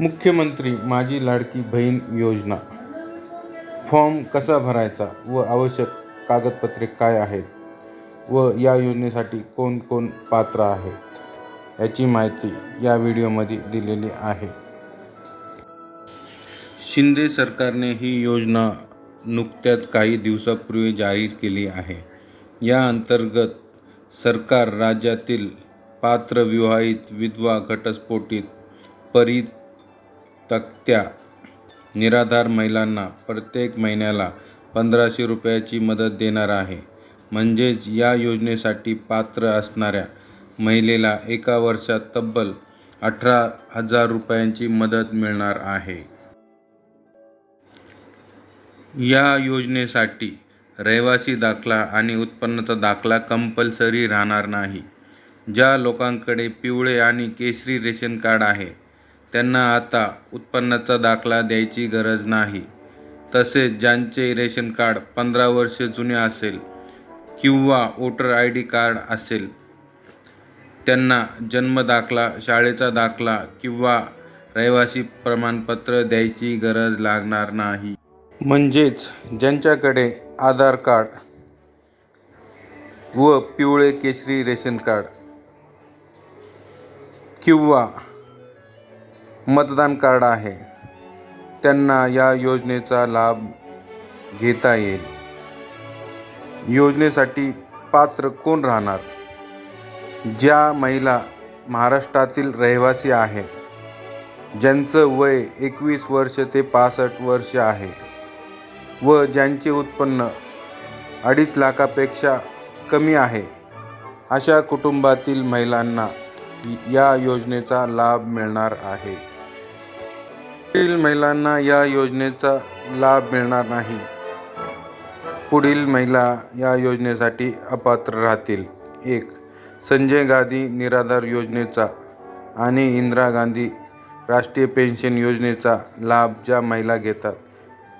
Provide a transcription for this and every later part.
मुख्यमंत्री माझी लाडकी बहीण योजना. फॉर्म कसा भरायचा व आवश्यक कागदपत्रे काय आहेत व या योजनेसाठी कोण कोण पात्र आहेत याची माहिती या व्हिडिओमध्ये दिलेली आहे. शिंदे सरकारने ही योजना नुकत्याच काही दिवसापूर्वी जाहीर केली आहे. या अंतर्गत सरकार राज्यातील पात्र विवाहित विधवा घटस्फोटित तक्त्या. निराधार महिलांना प्रत्येक महिन्याला पंधराशे रुपयाची मदत देणार आहे. म्हणजेच या योजनेसाठी पात्र असणाऱ्या महिलेला एका वर्षात तब्बल अठरा हजार रुपयांची मदत मिळणार आहे. या योजनेसाठी रहिवासी दाखला आणि उत्पन्नाचा दाखला कंपल्सरी राहणार नाही. ज्या लोकांकडे पिवळे आणि केशरी रेशन कार्ड आहे त्यांना आता उत्पन्नाचा दाखला द्यायची गरज नाही. तसेच ज्यांचे रेशन कार्ड पंधरा वर्षे जुने असेल किंवा वोटर आय डी कार्ड असेल त्यांना जन्मदाखला शाळेचा दाखला किंवा रहिवासी प्रमाणपत्र द्यायची गरज लागणार नाही. म्हणजेच ज्यांच्याकडे आधार कार्ड व पिवळे केशरी रेशन कार्ड किंवा मतदान कार्ड आहे. त्यांना या योजनेचा लाभ घेता येईल. योजनेसाठी पात्र कोण राहणार? ज्या महिला महाराष्ट्रातील रहिवासी आहे ज्यांचं वय एकवीस वर्ष ते पासष्ट वर्ष आहे व ज्यांचे उत्पन्न अडीच लाखापेक्षा कमी आहे अशा कुटुंबातील महिलांना या योजनेचा लाभ मिळणार आहे. पुढील महिलांना या योजनेचा लाभ मिळणार नाही. पुढील महिला या योजनेसाठी अपात्र राहतील. एक संजय गांधी निराधार योजनेचा आणि इंदिरा गांधी राष्ट्रीय पेन्शन योजनेचा लाभ ज्या महिला घेतात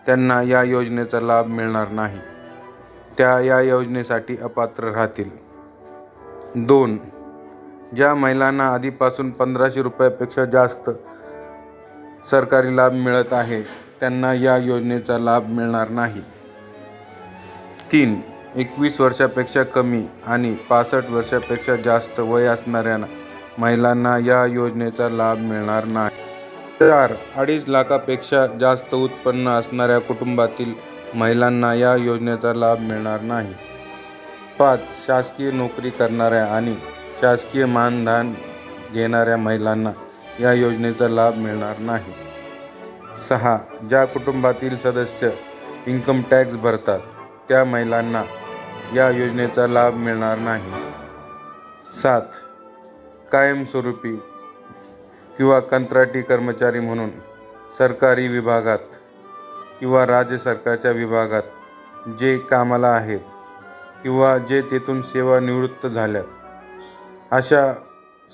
त्यांना या योजनेचा लाभ मिळणार नाही. त्या या योजनेसाठी अपात्र राहतील. दोन ज्या महिलांना आधीपासून पंधराशे रुपयापेक्षा जास्त सरकारी लाभ मिळत आहे त्यांना या योजनेचा लाभ मिळणार नाही. तीन एकवीस वर्षापेक्षा कमी आणि पासष्ट वर्षापेक्षा जास्त वय असणाऱ्या महिलांना या योजनेचा लाभ मिळणार नाही. चार अडीच लाखापेक्षा जास्त उत्पन्न असणाऱ्या कुटुंबातील महिलांना या योजनेचा लाभ मिळणार नाही. पाच शासकीय नोकरी करणाऱ्या आणि शासकीय मानधन घेणाऱ्या महिलांना या योजनेचा लाभ मिळणार नाही. सहा ज्या कुटुंबातील सदस्य इन्कम टॅक्स भरतात त्या महिलांना या योजनेचा लाभ मिळणार नाही. सात कायमस्वरूपी किंवा कंत्राटी कर्मचारी म्हणून सरकारी विभागात किंवा राज्य सरकारच्या विभागात जे कामाला आहेत किंवा जे तेथून सेवानिवृत्त झाल्यात अशा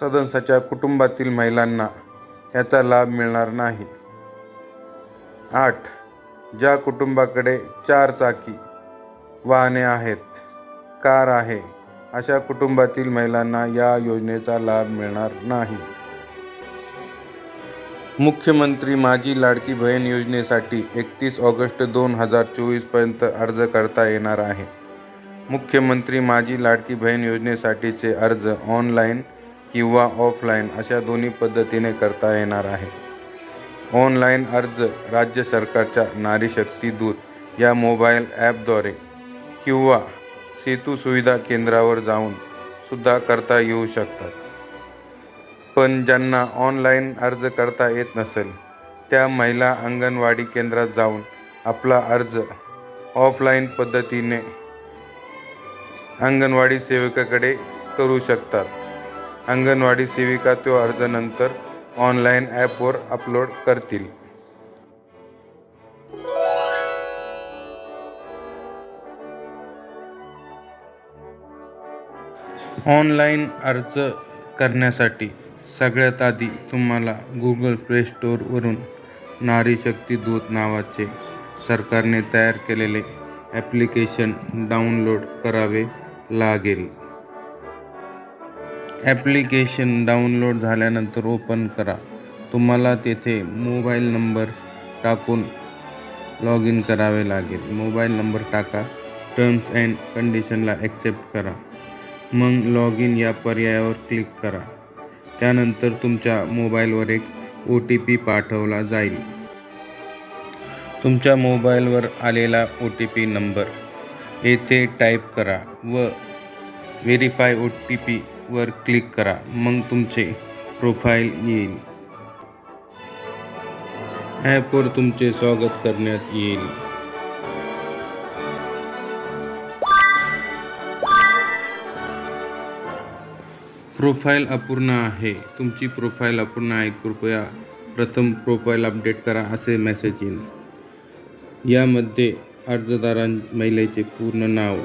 सदस्याच्या कुटुंबातील महिलांना याचा लाभ मिळणार नाही. आठ. ज्या कुटुंबाकडे चार चाकी वाहने आहेत कार आहे अशा कुटुंबातील महिलांना या योजनेचा लाभ मिळणार नाही. मुख्यमंत्री माझी लाडकी बहीण योजनेसाठी एकतीस ऑगस्ट दोन हजार चोवीसपर्यंत अर्ज करता येणार आहे. मुख्यमंत्री माझी लाडकी बहीण योजनेसाठीचे अर्ज ऑनलाईन किंवा ऑफलाईन अशा दोन्ही पद्धतीने करता येणार आहे. ऑनलाईन अर्ज राज्य सरकारच्या नारी शक्ती दूत या मोबाईल ॲपद्वारे किंवा सेतू सुविधा केंद्रावर जाऊन सुद्धा करता येऊ शकतात. पण ज्यांना ऑनलाईन अर्ज करता येत नसेल त्या महिला अंगणवाडी केंद्रात जाऊन आपला अर्ज ऑफलाईन पद्धतीने अंगणवाडी सेविकाकडे करू शकतात. अंगणवाडी सेविका तो अर्ज नंतर ऑनलाईन ॲपवर अपलोड करतील. ऑनलाईन अर्ज करण्यासाठी सगळ्यात आधी तुम्हाला गुगल प्ले स्टोअरवरून नारी शक्ती दूत नावाचे सरकारने तयार केलेले ॲप्लिकेशन डाउनलोड करावे लागेल. ॲप्लिकेशन डाउनलोड झाल्यानंतर ओपन करा. तुम्हाला तेथे मोबाईल नंबर टाकून लॉग इन करावे लागेल. मोबाईल नंबर टाका. टर्म्स अँड कंडिशनला ॲक्सेप्ट करा. मग लॉग इन या पर्यायावर क्लिक करा. त्यानंतर तुमच्या मोबाईलवर एक ओ टी पी पाठवला जाईल. तुमच्या मोबाईलवर आलेला ओ टी पी नंबर येथे टाईप करा व व्हेरीफाय ओ टी पी वर क्लिक करा मग तुमचे प्रोफाईल येईल. ॲपवर तुमचे स्वागत करण्यात येईल. प्रोफाईल अपूर्ण आहे. तुमची प्रोफाईल अपूर्ण आहे. कृपया प्रथम प्रोफाईल अपडेट करा असे मेसेज येईल. यामध्ये अर्जदारां महिलेचे पूर्ण नाव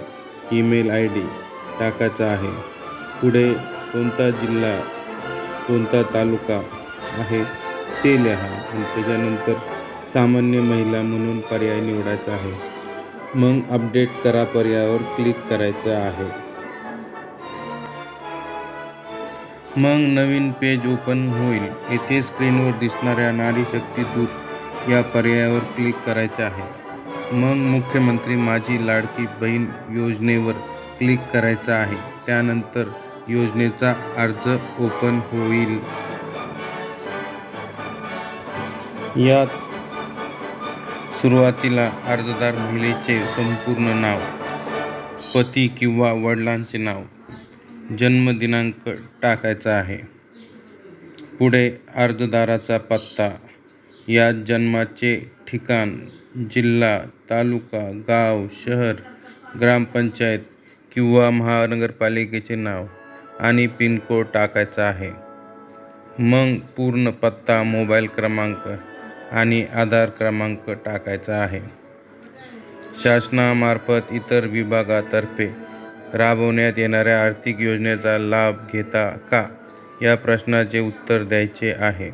ईमेल आय डी टाकायचा आहे. पुढे कोणता जिल्हा कोणता तालुका आहे ते लिहा आणि त्याच्यानंतर सामान्य महिला म्हणून पर्याय निवडायचा आहे. मग अपडेट करा पर्यायावर क्लिक करायचं आहे. मग नवीन पेज ओपन होईल. येथे स्क्रीनवर दिसणाऱ्या नारी शक्ती दूत या पर्यायावर क्लिक करायचे आहे. मग मुख्यमंत्री माझी लाडकी बहीण योजनेवर क्लिक करायचं आहे. त्यानंतर योजनेचा अर्ज ओपन होईल. यात सुरुवातीला अर्जदार महिलेचे संपूर्ण नाव पती किंवा वडिलांचे नाव जन्मदिनांक टाकायचा आहे. पुढे अर्जदाराचा पत्ता यात जन्माचे ठिकाण जिल्हा तालुका गाव शहर ग्रामपंचायत किंवा महानगरपालिकेचे नाव आणि पिनकोड टाकायचा आहे. मग पूर्ण पत्ता मोबाईल क्रमांक आणि आधार क्रमांक टाकायचा आहे. शासनामार्फत इतर विभागातर्फे राबवण्यात येणाऱ्या आर्थिक योजनेचा लाभ घेता का? या प्रश्नाचे उत्तर द्यायचे आहे.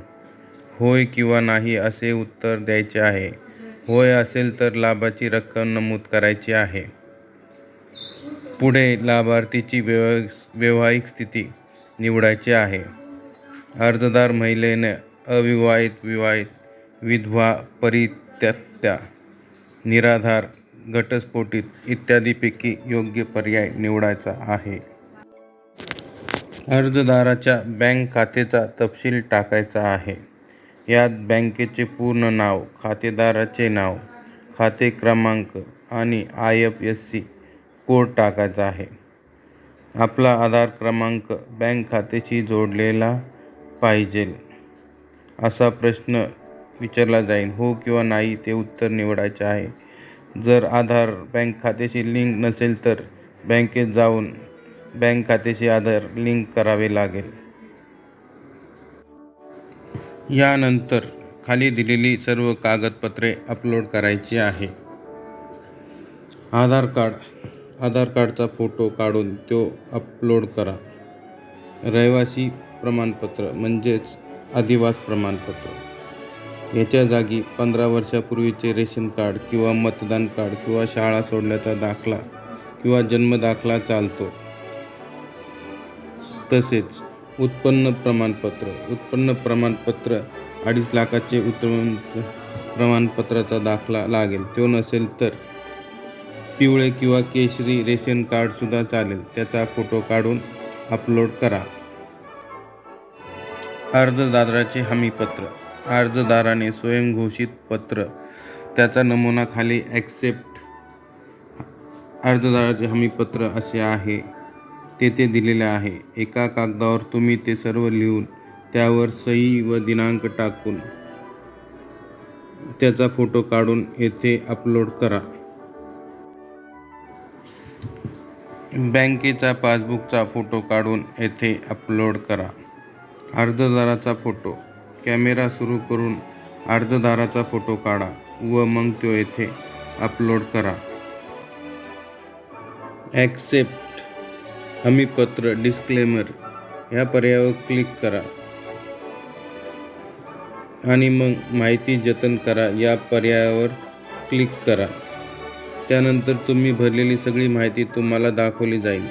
होय किंवा नाही असे उत्तर द्यायचे आहे. होय असेल तर लाभाची रक्कम नमूद करायची आहे. पुढे लाभार्थीची व्यव वैवाहिक स्थिती निवडायची आहे. अर्जदार महिलेने अविवाहित विवाहित विधवा परित्यात्या निराधार घटस्फोटित इत्यादीपैकी योग्य पर्याय निवडायचा आहे. अर्जदाराच्या बँक खात्याचा तपशील टाकायचा आहे. यात बँकेचे पूर्ण नाव खातेदाराचे नाव खाते क्रमांक आणि I F S C code टाकायचा आहे. आपला आधार क्रमांक बँक खात्याशी जोडलेला पाहिजे. असा प्रश्न विचारला जाईल. हो किंवा नाही ते उत्तर निवडायचे आहे. जर आधार बँक खात्याशी लिंक नसेल तर बँकेत जाऊन बँक खात्याशी आधार लिंक करावे लागेल. यानंतर खाली दिलेली सर्व कागदपत्रे अपलोड करायची आहे. आधार कार्ड आधार कार्डचा फोटो काढून तो अपलोड करा. रहिवासी प्रमाणपत्र म्हणजेच आदिवास प्रमाणपत्र. याच्या जागी पंधरा वर्षापूर्वीचे रेशन कार्ड किंवा मतदान कार्ड किंवा शाळा सोडल्याचा दाखला किंवा जन्मदाखला चालतो. तसेच उत्पन्न प्रमाणपत्र उत्पन्न प्रमाणपत्र अडीच लाखाचे उत्पन्न प्रमाणपत्राचा दाखला लागेल. तो नसेल तर पिवळे किंवा केशरी रेशन कार्डसुद्धा चालेल. त्याचा फोटो काढून अपलोड करा. अर्जदाराचे हमीपत्र. अर्जदाराने स्वयंघोषित पत्र. त्याचा नमुना खाली ॲक्सेप्ट अर्जदाराचे हमीपत्र असे आहे. तेथे दिलेले आहे. एका कागदावर तुम्ही ते सर्व लिहून त्यावर सही व दिनांक टाकून त्याचा फोटो काढून येथे अपलोड करा. बँकेचा पासबुकचा फोटो काढून येथे अपलोड करा. अर्जदाराचा फोटो. कॅमेरा सुरू करून अर्जदाराचा फोटो काढा व मग तो येथे अपलोड करा. ॲक्सेप्ट. हमीपत्र डिस्क्लेमर. ह्या पर्यायावर क्लिक करा. आणि मग माहिती जतन करा. या पर्यायावर क्लिक करा. त्यानंतर तुम्ही भरलेली सगळी माहिती तुम्हाला दाखवली जाईल.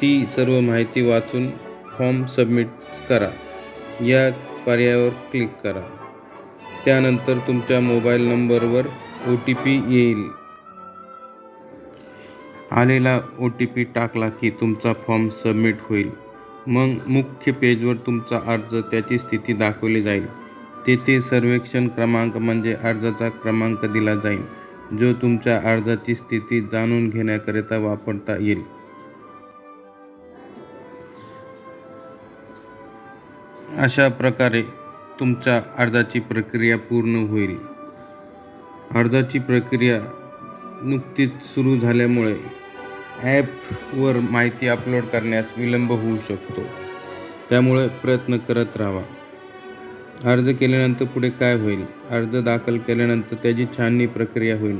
ती सर्व माहिती वाचून फॉर्म सबमिट करा. या पर्यायावर क्लिक करा. त्यानंतर तुमच्या मोबाईल नंबरवर ओ टी पी येईल. आलेला ओ टी पी टाकला की तुमचा फॉर्म सबमिट होईल. मग मुख्य पेजवर तुमचा अर्ज त्याची स्थिती दाखवली जाईल. तेथे सर्वेक्षण क्रमांक म्हणजे अर्जाचा क्रमांक दिला जाईल. जो तुमच्या अर्जाची स्थिती जाणून घेण्याकरिता वापरता येईल. अशा प्रकारे तुमच्या अर्जाची प्रक्रिया पूर्ण होईल. अर्जाची प्रक्रिया नुकतीच सुरू झाल्यामुळे ॲपवर माहिती अपलोड करण्यास विलंब होऊ शकतो. त्यामुळे प्रयत्न करत राहा. अर्ज केल्यानंतर पुढे काय होईल? अर्ज दाखल केल्यानंतर त्याची छाननी प्रक्रिया होईल.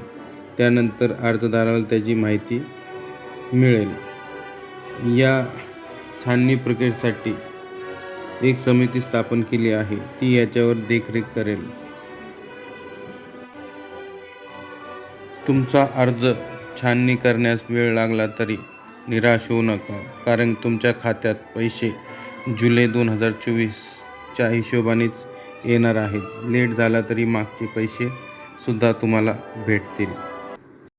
त्यानंतर अर्जदाराला त्याची माहिती मिळेल. या छाननी प्रक्रियेसाठी एक समिती स्थापन केली आहे. ती याच्यावर देखरेख करेल. तुमचा अर्ज छाननी करण्यास वेळ लागला तरी निराश होऊ नका कारण तुमच्या खात्यात पैसे जुलै दोन हजार चोवीसच्या हिशोबानेच येणार आहेत. लेट झाला तरी मागचे पैसे सुद्धा तुम्हाला भेटतील.